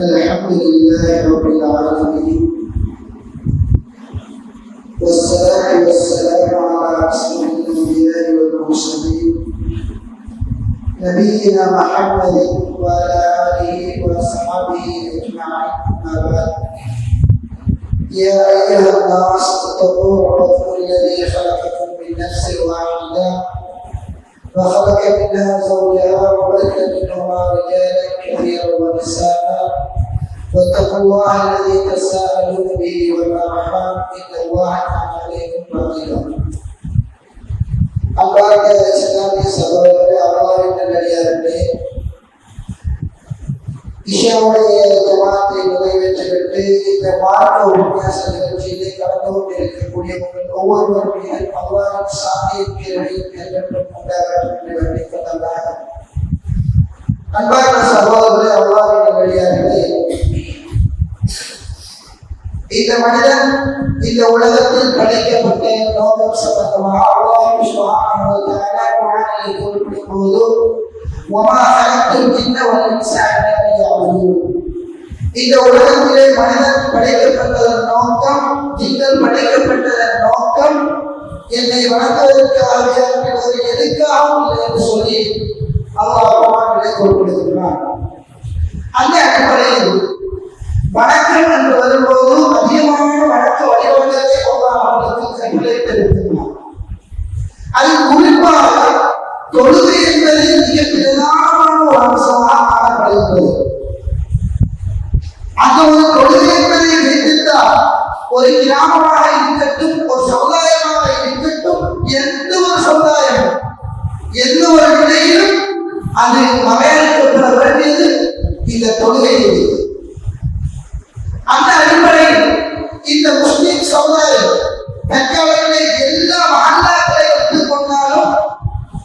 الحمد لله رب العالمين. والصلاة والسلام على أسعد الأنبياء والمرسلين. نبينا محمد وعلى آله وأصحابه أجمعين. أما بعد. يا أيها الناس اتقوا ربكم الذي خلقكم من نفس واحدة. فخلق منها زوجها وبث منهما رجالا كثيرا ونساء واتقوا الله الذي تساءلون به والأرحام إن الله كان عليكم رقيبا أما كان அவ்வாறு சகாமி சகோதரர்களே அவ்வாறு நல்லடியார்களே கிஷனுடைய ஜமாத்தை நிறைவேற்றிவிட்டு இந்த மார்க்க உபன்யாச நிகழ்ச்சியிலே கலந்து கொண்டிருக்கக்கூடிய உங்கள் ஒவ்வொருவருடைய பகவான் சாத்தியத்தை வேண்டும் கொண்டாக அன்பான சகோதரர்களே அவ்வாறு வழியாகவே இந்த மனிதன் இந்த உலகத்தில் படைக்கப்பட்ட நோக்கம் சம்பந்தமாக وما خلقت الجن والإنس إلا ليعبدون. இந்த உலகத்திலே மனிதன் படைக்கப்பட்டதன் நோக்கம் நீங்கள் படைக்கப்பட்டதன் நோக்கம் என்னை வணங்குவதற்காக என்பது எதுக்காகவும் இல்லை என்று சொல்லி அல்லாஹ் குறிப்பிடுகின்றார் அந்த அடிப்படையில் வணக்கம் என்று வரும்போது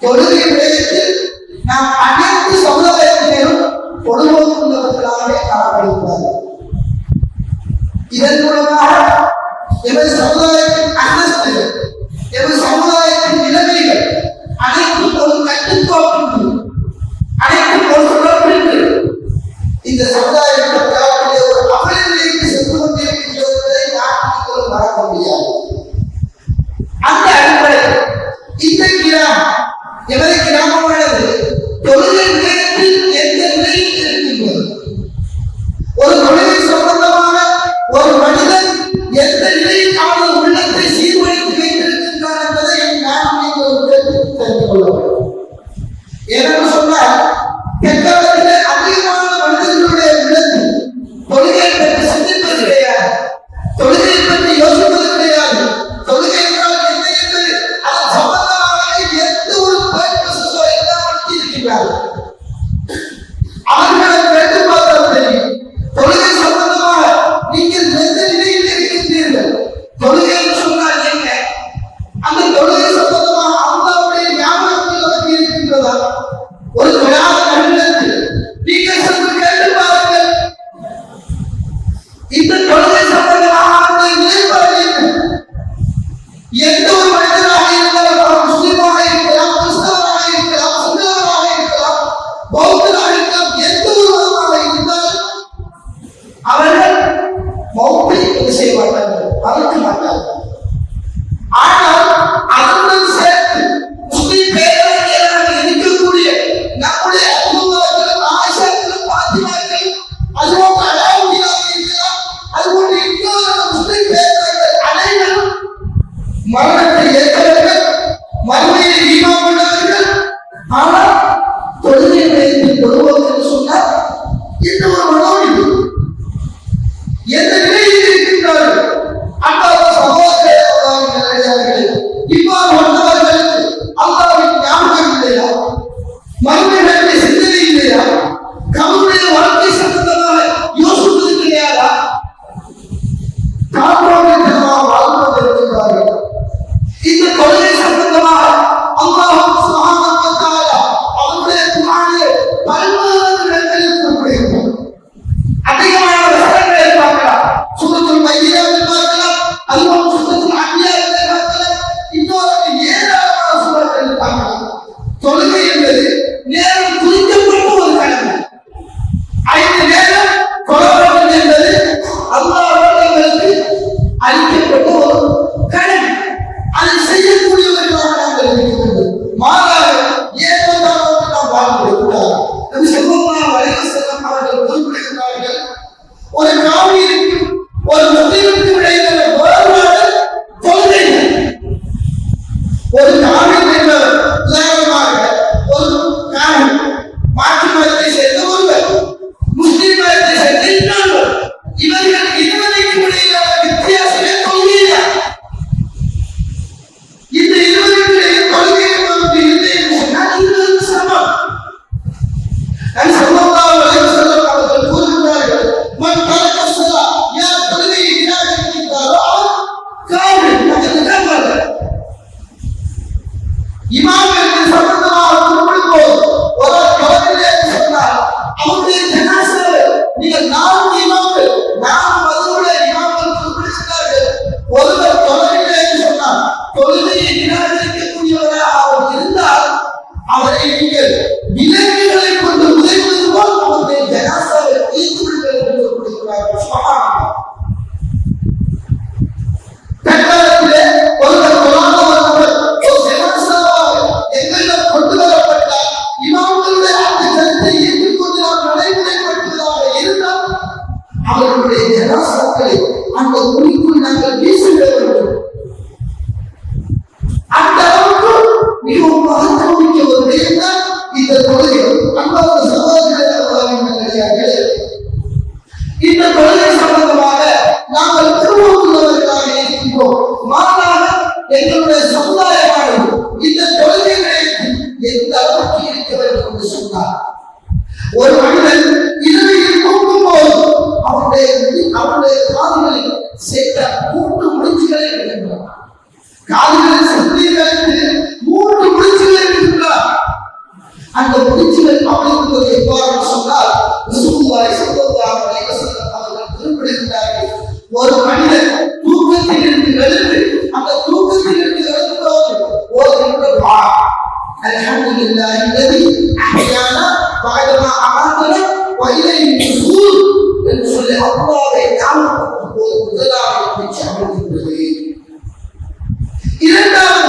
தொழுகை பிரதேசத்தில் நாம் அனைத்து சமுதாயத்தினரும் பொழுதுபோக்குள்ளவர்களாகவே காணப்படுகிறார்கள் இதன் மூலமாக எமது சமுதாயத்தில் sola ஏன்னா பாயமா ஆத்துல வயலை நுசூர் என்று சொல்லி அல்லாவை ஞாபகப்படுத்தும் போது இரண்டாவது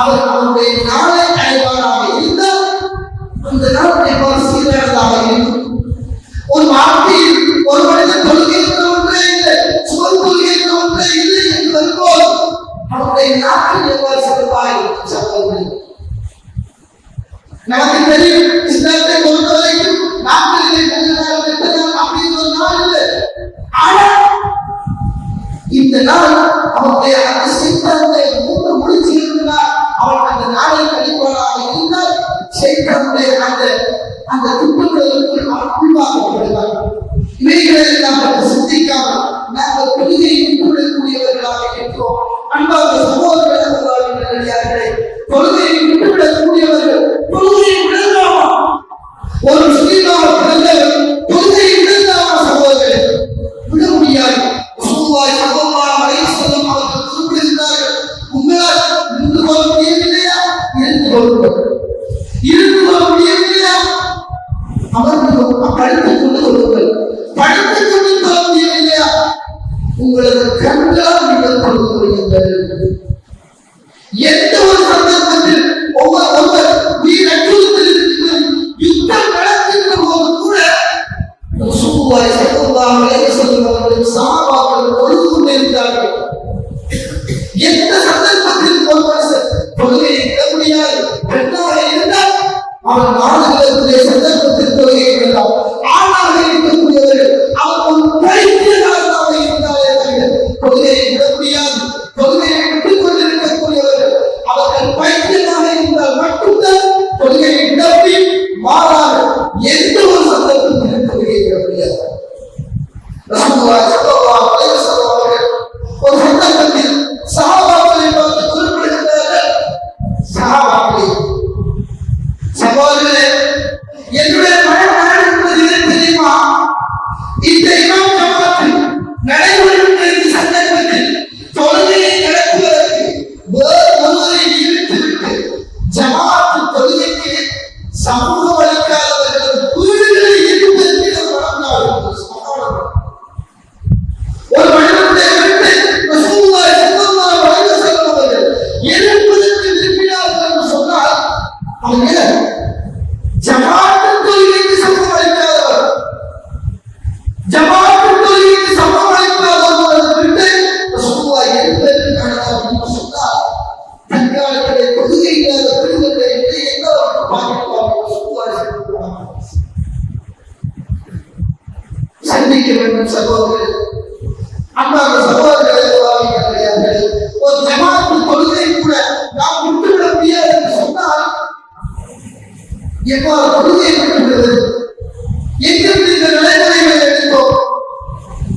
அவர் அவருடைய நாளை அழைப்பாராக இருந்தால் அந்த நாள் அழைப்பார் சீரழகாக இருக்கும். ஒரு வாழ்க்கையில் ஒரு மனிதன் தொழுகின்ற ஒன்றே இல்லை சுகம் கொள்கின்ற ஒன்றே இல்லை என்பது போல் அவருடைய நாட்கள் எவ்வாறு சிறப்பாக இருக்கும் சகோதரர்கள்? தன்னுடைய அந்த அந்த துன்பங்களுக்கு ஆழ்வாகப்படுவார் இவைகளை நாம் பற்றி சிந்திக்காமல் நாங்கள் தொழுகையை விட்டுவிடக்கூடியவர்களாக இருக்கிறோம். அன்பாக சகோதரர்களே தொழுகையை விட்டுவிடக்கூடியவர்கள் தொழுகையை விடலாமா? ஒரு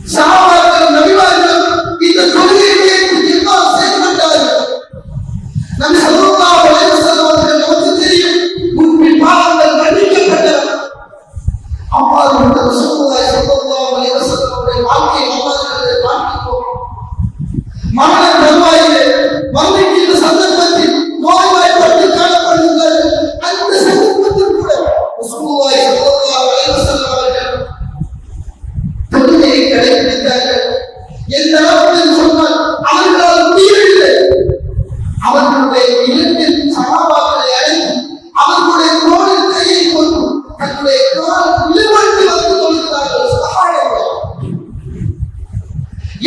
So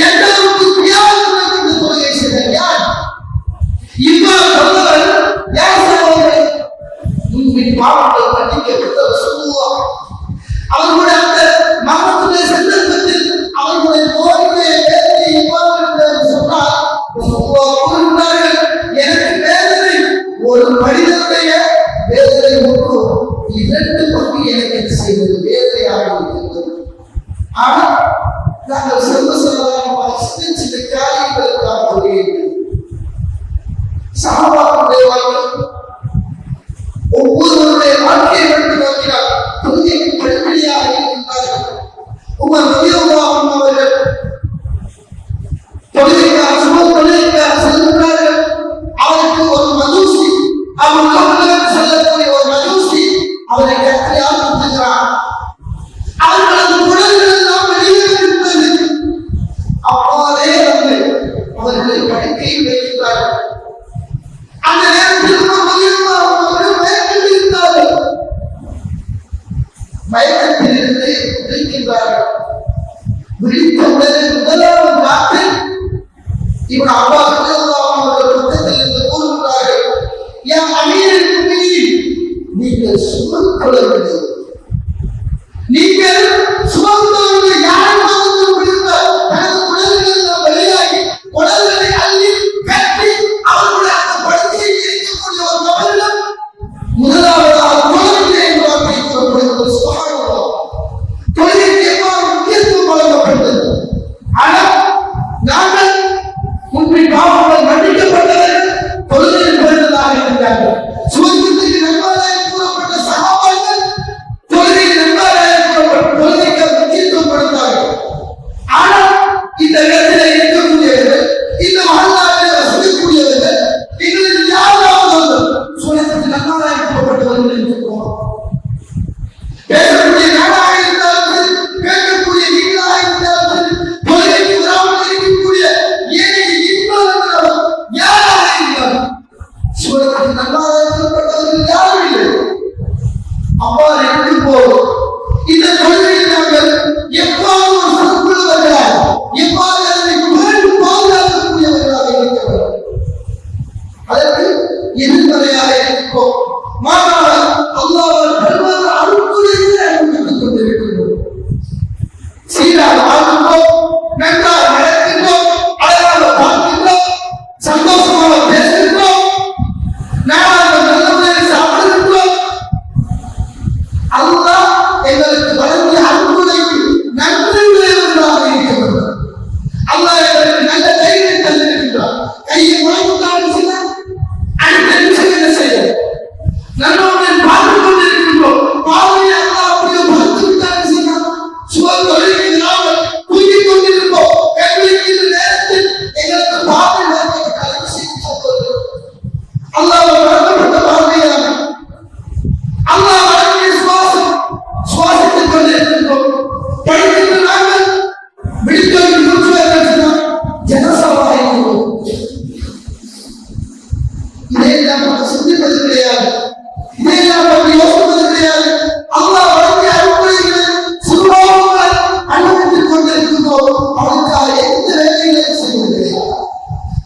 எந்தளவுக்கு தியாகம் என்று சொல்லுகை செய்தார் யார்? இவ்வளவு சொன்னவர் யார் அவர் கூட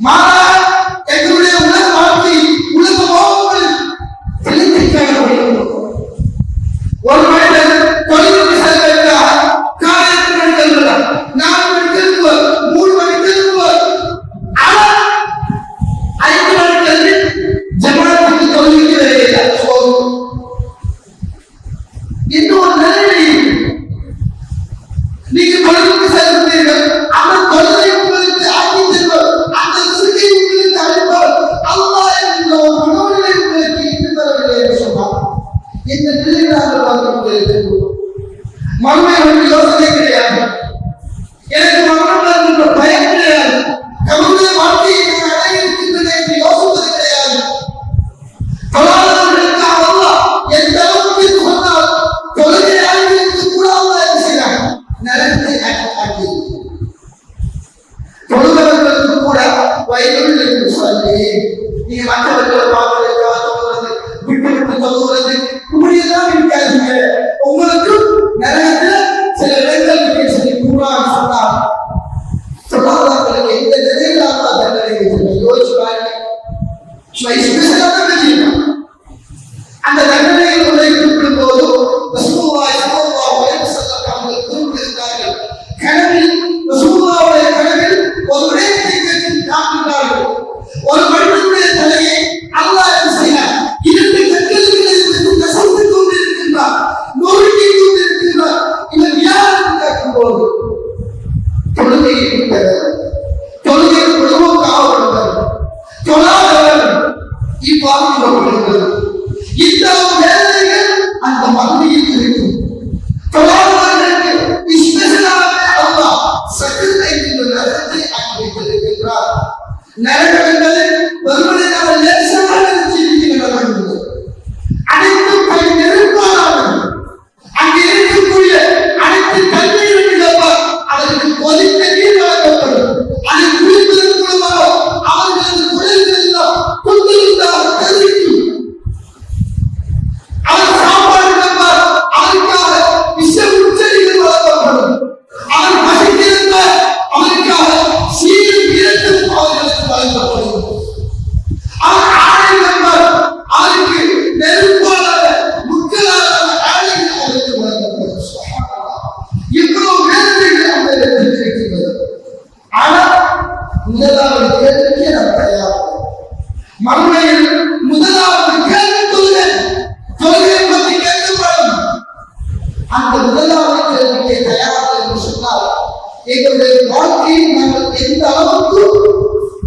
মা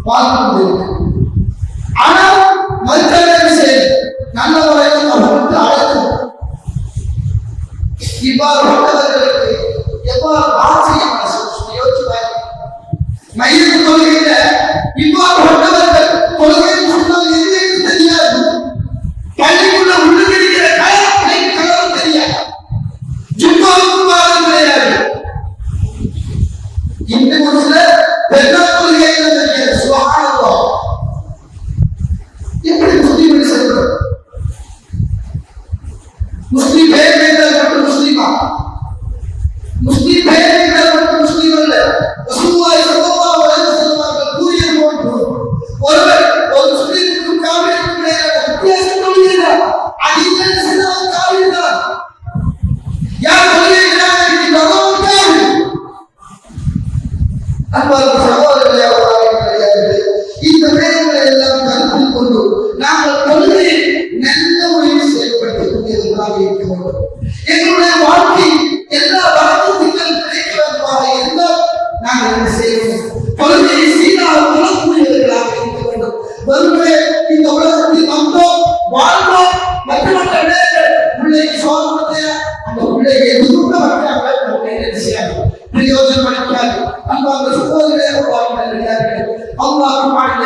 quatro deles.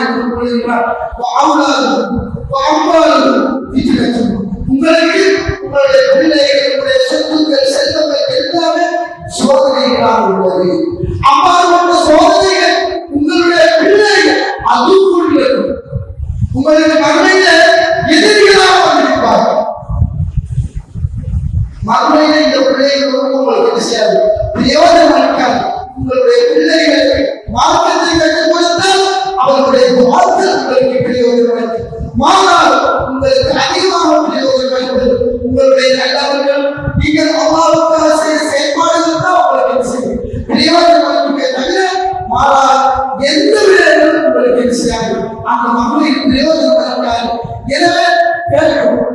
ஆணையம் கூறுகிறார் உங்களுக்கு உங்களுடைய பிள்ளைகள் உங்களுடைய சொத்துக்கள் செல்வங்கள் எல்லாமே சோதனைகளாக உள்ளது. அம்மா அந்த மகளிர் பிரயோஜனப்படுத்தார் எனவே கேட்கும்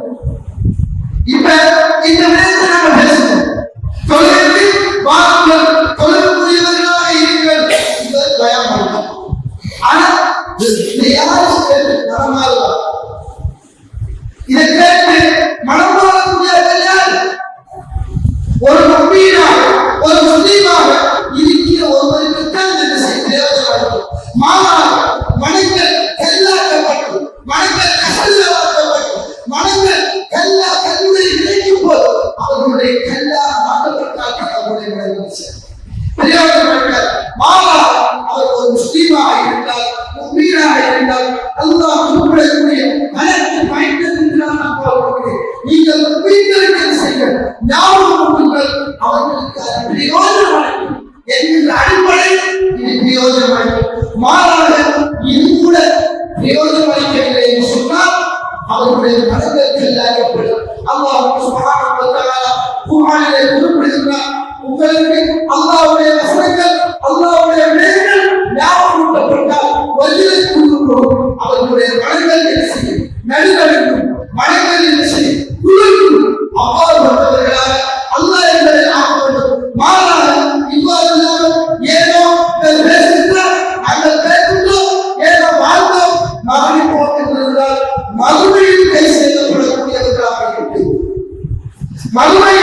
மறுமையில்